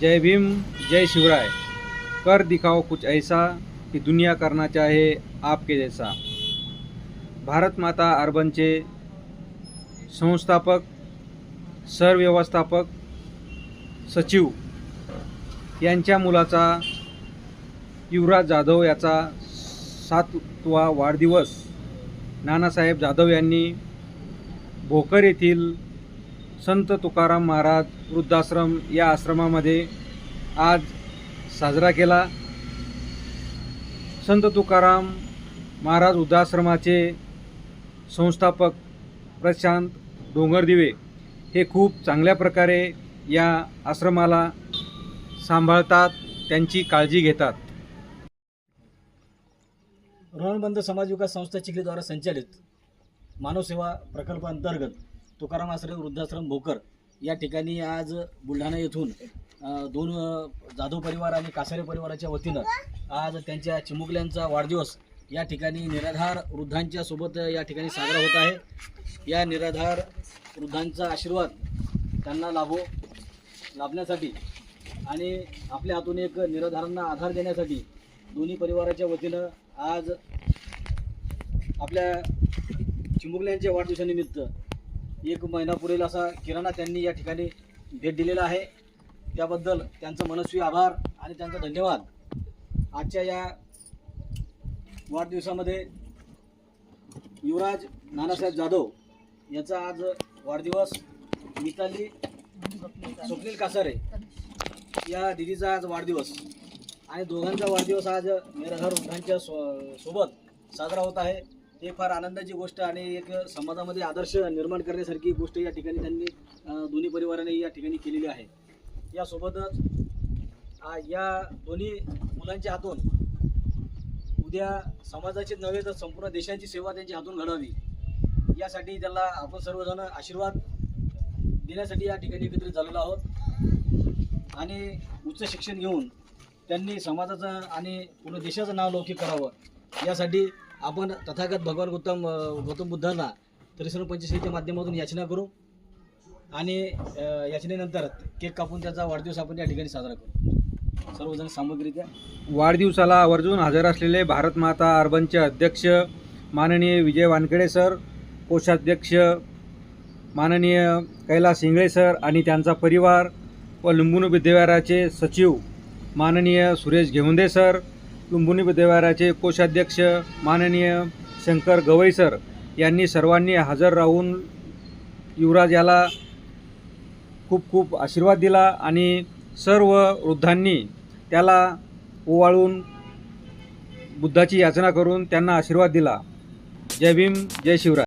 जय भीम जय शिवराय। कर दिखाओ कुछ ऐसा कि दुनिया करना चाहे आपके जैसा। भारत माता अर्बनचे संस्थापक सरव्यवस्थापक सचिव यांच्या मुलाचा युवराज जाधव याचा सातवा वाढदिवस. नानासाहेब जाधव यांनी भोकर येथील संत तुकाराम महाराज वृद्धाश्रम या आश्रमामध्ये आज साजरा केला. संत तुकाराम महाराज वृद्धाश्रमाचे संस्थापक प्रशांत डोंगरदिवे हे खूप चांगल्या प्रकारे या आश्रमाला सांभाळतात त्यांची काळजी घेतात. ऋणबंध समाज विकास संस्था चिखलीद्वारा संचालित मानवसेवा प्रकल्पांतर्गत तुकाराम आश्रम वृद्धाश्रम भोकर या ठिकाणी आज बुलढाणा येथून दोन जाधव परिवार आणि कासारे परिवाराच्या वतीनं आज त्यांच्या चिमुकल्यांचा वाढदिवस या ठिकाणी निराधार वृद्धांच्या सोबत या ठिकाणी साजरा होत आहे. या निराधार वृद्धांचा आशीर्वाद त्यांना लाभो लाभण्यासाठी आणि आपल्या हातून एक निराधारांना आधार देण्यासाठी दोन्ही परिवाराच्या वतीनं आज आपल्या चिमुकल्यांच्या वाढदिवसानिमित्त एक महिना पुरेल असा किराणा त्यांनी या ठिकाणी भेट दिलेला आहे. त्याबद्दल त्यांचं मनस्वी आभार आणि त्यांचा धन्यवाद. आजच्या या वाढदिवसामध्ये युवराज नानासाहेब जाधव याचा आज वाढदिवस. मिताली स्वप्नील कासारे या दिदीचा आज वाढदिवस. आणि दोघांचा वाढदिवस आज निराधार वृद्धांच्या सो सोबत साजरा होत आहे. हे फार आनंदाची गोष्ट आणि एक समाजामध्ये आदर्श निर्माण करण्यासारखी गोष्ट या ठिकाणी त्यांनी दोन्ही परिवाराने या ठिकाणी केलेली आहे. यासोबतच या दोन्ही मुलांच्या हातून उद्या समाजाची नव्हे तर संपूर्ण देशाची सेवा त्यांच्या हातून घडावी. यासाठी त्याला आपण सर्वजण आशीर्वाद देण्यासाठी या ठिकाणी एकत्रित झालेलो आहोत. आणि उच्च शिक्षण घेऊन त्यांनी समाजाचं आणि पूर्ण देशाचं नाव लौकिक करावं. यासाठी आपण तथागत भगवान गौतम गौतम बुद्धांना त्रिसरण पंचशीच्या माध्यमातून याचना करू आणि याचनेनंतर केक कापून त्याचा वाढदिवस आपण या ठिकाणी साजरा करू. सर्वजण सामूहिकरित्या वाढदिवसाला आवर्जून हजर असलेले भारत माता अर्बनचे अध्यक्ष माननीय विजय वानखेडे सर कोषाध्यक्ष माननीय कैलास इंगळे सर आणि त्यांचा परिवार व लुंबुनी विद्यावाराचे सचिव माननीय सुरेश घेवंदे सर लुंबुनी देवाराचे कोषाध्यक्ष माननीय शंकर गवई सर यांनी सर्वांनी हजर राहून युवराज याला खूप खूप आशीर्वाद दिला आणि सर्व वृद्धांनी त्याला ओवाळून बुद्धाची याचना करून त्यांना आशीर्वाद दिला. जय भीम जय शिवराय.